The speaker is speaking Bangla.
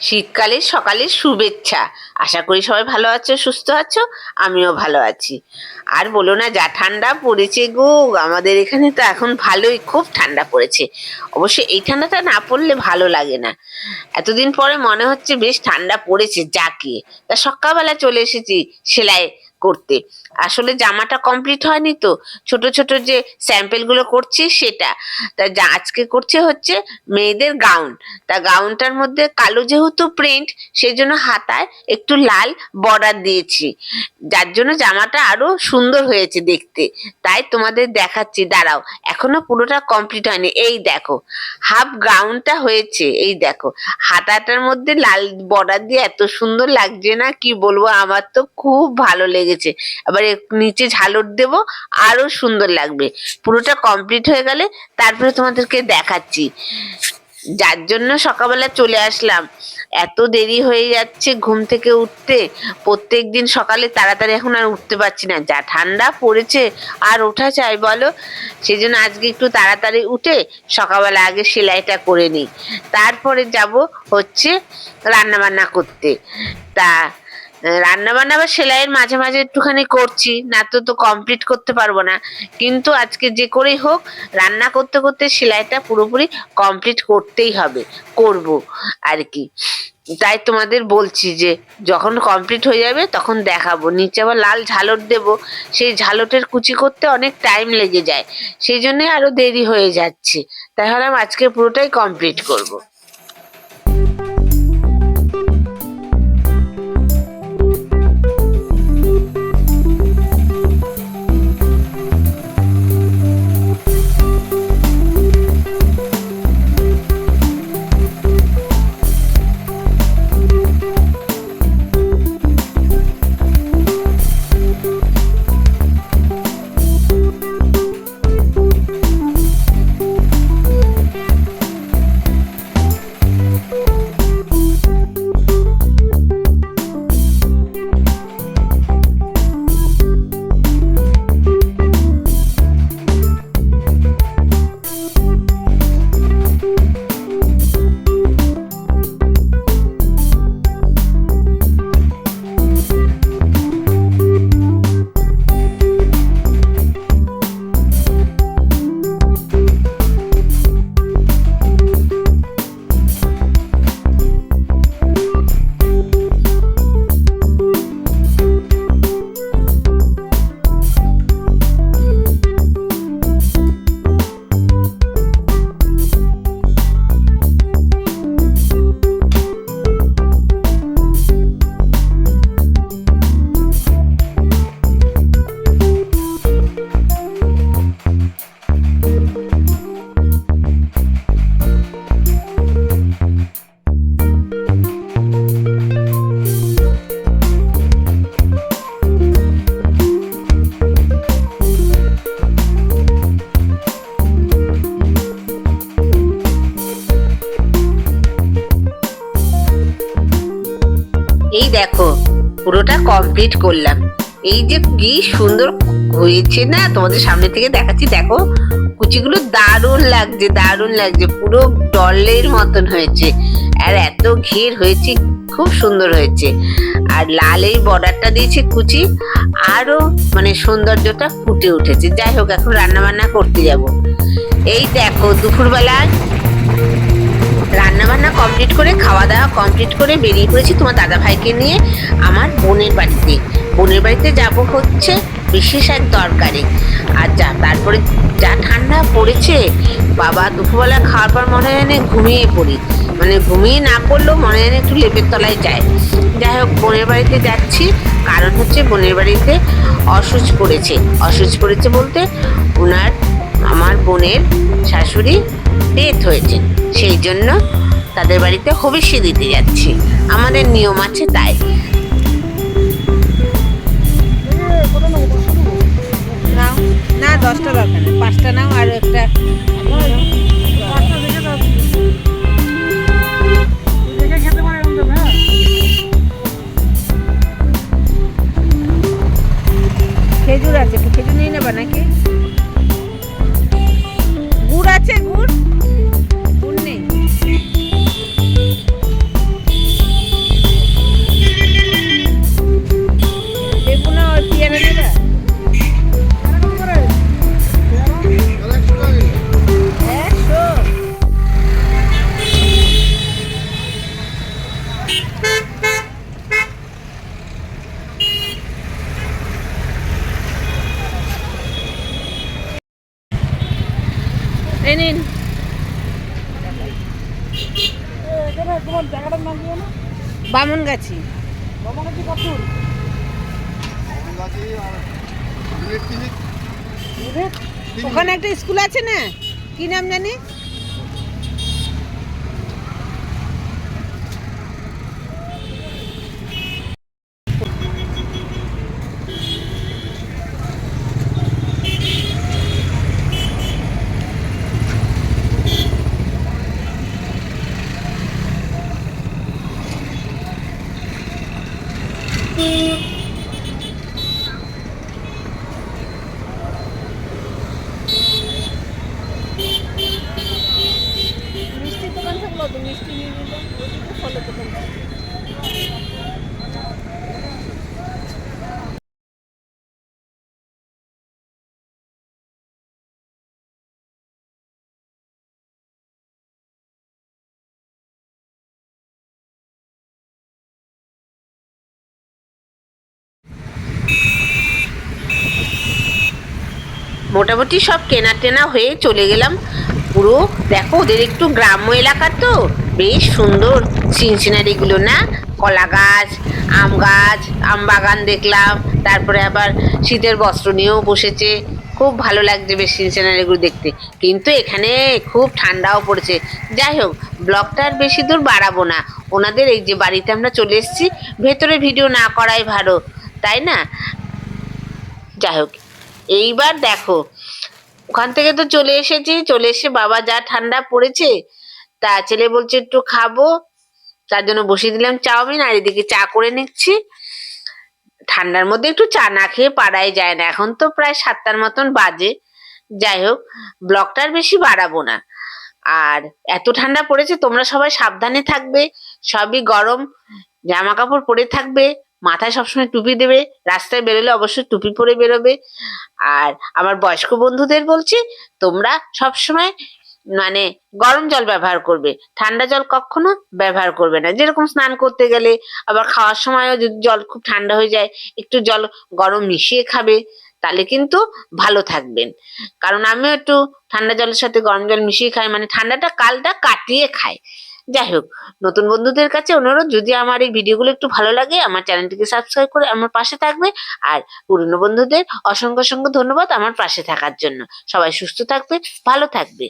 শীতকালের সকালের শুভেচ্ছা। আশা করি সবাই ভালো আছো, সুস্থ আছো, আমিও ভালো আছি। আর বলো না, যা ঠান্ডা পড়েছে গো, আমাদের এখানে তো এখন ভালোই, খুব ঠান্ডা পড়েছে। অবশ্য এই ঠান্ডাটা না পড়লে ভালো লাগে না। এতদিন পরে মনে হচ্ছে বেশ ঠান্ডা পড়েছে, যাকে। তা সকালবেলা চলে এসেছি সেলাই করতে। আসলে জামাটা কমপ্লিট হয়নি তো। ছোট ছোট যে স্যাম্পেলগুলো করছি সেটা। তা যা আজকে করছে হচ্ছে মেয়েদের গাউন তা গাউনটার মধ্যে কালো যেহেতু প্রিন্ট সেই জন্য হাতায় একটু লাল বর্ডার দিয়েছি। যার জন্য জামাটা আরও সুন্দর হয়েছে দেখতে। তাই তোমাদের দেখাচ্ছি। দাঁড়াও, এখনও পুরোটা কমপ্লিট হয়নি। এই দেখো হাফ গাউনটা হয়েছে। এই দেখো, হাতাটার মধ্যে লাল বর্ডার দিয়ে এত সুন্দর লাগছে না? কি বলব? আমার তো খুব ভালো লেগেছে। আবার নিচে ঝালর দেব, আরও সুন্দর লাগবে। পুরোটা কমপ্লিট হয়ে গেলে তারপরে তোমাদেরকে দেখাচ্ছি। যার জন্য সকালবেলা চলে আসলাম। এত দেরি হয়ে যাচ্ছে ঘুম থেকে উঠতে। প্রত্যেক দিন সকালে তাড়াতাড়ি এখন আর উঠতে পারছি না। যা ঠান্ডা পড়েছে, আর ওঠা চাই বলো। সেই জন্য আজকে একটু তাড়াতাড়ি উঠে সকালবেলা আগে সেলাইটা করে নিই। তারপরে যাব হচ্ছে রান্না বান্না করতে। তা রান্না বান্না বা সেলাইয়ের মাঝে মাঝে একটুখানি করছি, না তো তো কমপ্লিট করতে পারব না। কিন্তু আজকে যে করেই হোক, রান্না করতে করতে সেলাইটা পুরোপুরি কমপ্লিট করতেই হবে, করব আর কি। তাই তোমাদের বলছি যে, যখন কমপ্লিট হয়ে যাবে তখন দেখাবো। নিচে আবার লাল ঝালট দেব। সেই ঝালটের কুচি করতে অনেক টাইম লেগে যায়। সেই জন্য আরও দেরি হয়ে যাচ্ছে। তাই ভাবলাম আজকে পুরোটাই কমপ্লিট করব। পুরোটা কমপ্লিট করলাম। এই যে কি সুন্দর হয়েছে না? তোমাদের সামনে থেকে দেখাচ্ছি, দেখো, কুচিগুলো দারুণ লাগছে দারুণ লাগছে, পুরো ডলের মতন হয়েছে। আর এত ঘের হয়েছে, খুব সুন্দর হয়েছে। আর লাল এই বর্ডারটা দিয়েছে কুচি, আরও মানে সৌন্দর্যটা ফুটে উঠেছে। যাই হোক, এখন রান্না বান্না করতে যাব। এই দেখো, দুপুরবেলায় রান্না বান্না কমপ্লিট করে খাওয়া দাওয়া কমপ্লিট করে বেরিয়ে পড়েছি তোমার দাদা ভাইকে নিয়ে আমার বোনের বাড়িতে। বোনের বাড়িতে যাব হচ্ছে বিশেষ এক দরকারে আর যা, তারপরে যা ঠান্ডা পড়েছে, বাবা দুপুরবেলা খাওয়ার পর মনে হয় ঘুমিয়ে পড়ি। মানে ঘুমিয়ে না পড়লেও মনে হয় একটু লেপের তলায় যায়। যাই হোক, বোনের বাড়িতে যাচ্ছি। কারণ হচ্ছে বোনের বাড়িতে অসুচ পড়েছে। অসুচ পড়েছে বলতে ওনার, আমার বোনের শাশুড়ি ডেথ হয়েছে। সেই জন্য তাদের বাড়িতে হবিষ্যি দিতে যাচ্ছি। আমাদের নিয়ম আছে তাই। না, দশটা নেই। পাঁচটা নাও একটা খেজুর আছে খেজুর নিয়ে নেবা নাকি? এই নিন। বামনগাছি। ওখানে একটা স্কুল আছে না? কি নাম জানি? মোটামুটি সব কেনা টেনা হয়ে চলে গেলাম। পুরো দেখো, ওদের একটু গ্রাম্য এলাকা তো। বেশ সুন্দর। সিনসিনারিগুলো না? কলা গাছ, আম গাছ, আম বাগান দেখলাম। তারপরে আবার শীতের বস্ত্র নিয়েও বসেছে। খুব ভালো লাগছে বেশ সিনসিনারিগুলো দেখতে। কিন্তু এখানে খুব ঠান্ডাও পড়েছে। যাই হোক, ব্লগটা আর বেশি দূর বাড়াবো না। ওনাদের এই যে বাড়িতে আমরা চলে এসেছি, ভেতরে ভিডিও না করাই ভালো, তাই না? যাই হোক এইবার দেখো। ওখান থেকে তো চলে এসেছি, চলে এসে বাবা যা ঠান্ডা পড়েছে, তা ছেলে বলছে একটু খাব। তার জন্য বসিয়ে দিলাম চাউমিন, আর এদিকে চা করে নিচ্ছি। ঠান্ডার মধ্যে একটু চা না খেয়ে পাড়াই যায় না। এখন তো প্রায় সাতটার মতন বাজে। যাই হোক, ব্লগটা আর বেশি বাড়াবো না। আর এত ঠান্ডা পড়েছে, তোমরা সবাই সাবধানে থাকবে। সবই গরম, জামা কাপড় পরে থাকবে। মাথায় সবসময় টুপি দেবে, রাস্তায় বেরোলে অবশ্যই টুপি পরে বেরোবে। আর আমার বয়স্ক বন্ধুদের বলছি, তোমরা সবসময় মানে গরম জল ব্যবহার করবে। ঠান্ডা জল কখনো ব্যবহার করবে না। যেরকম স্নান করতে গেলে, আবার খাওয়ার সময়ও যদি জল খুব ঠান্ডা হয়ে যায়, একটু জল গরম মিশিয়ে খাবে, তাহলে কিন্তু ভালো থাকবেন। কারণ আমিও একটু ঠান্ডা জলের সাথে গরম জল মিশিয়ে খাই মানে ঠান্ডাটা কালটা কাটিয়ে খাই। যাই হোক, নতুন বন্ধুদের কাছে অনুরোধ, যদি আমার এই ভিডিওগুলো একটু ভালো লাগে, আমার চ্যানেলটিকে সাবস্ক্রাইব করে আমার পাশে থাকবে। আর পুরনো বন্ধুদের অসংখ্য অসংখ্য ধন্যবাদ আমার পাশে থাকার জন্য। সবাই সুস্থ থাকবে, ভালো থাকবে।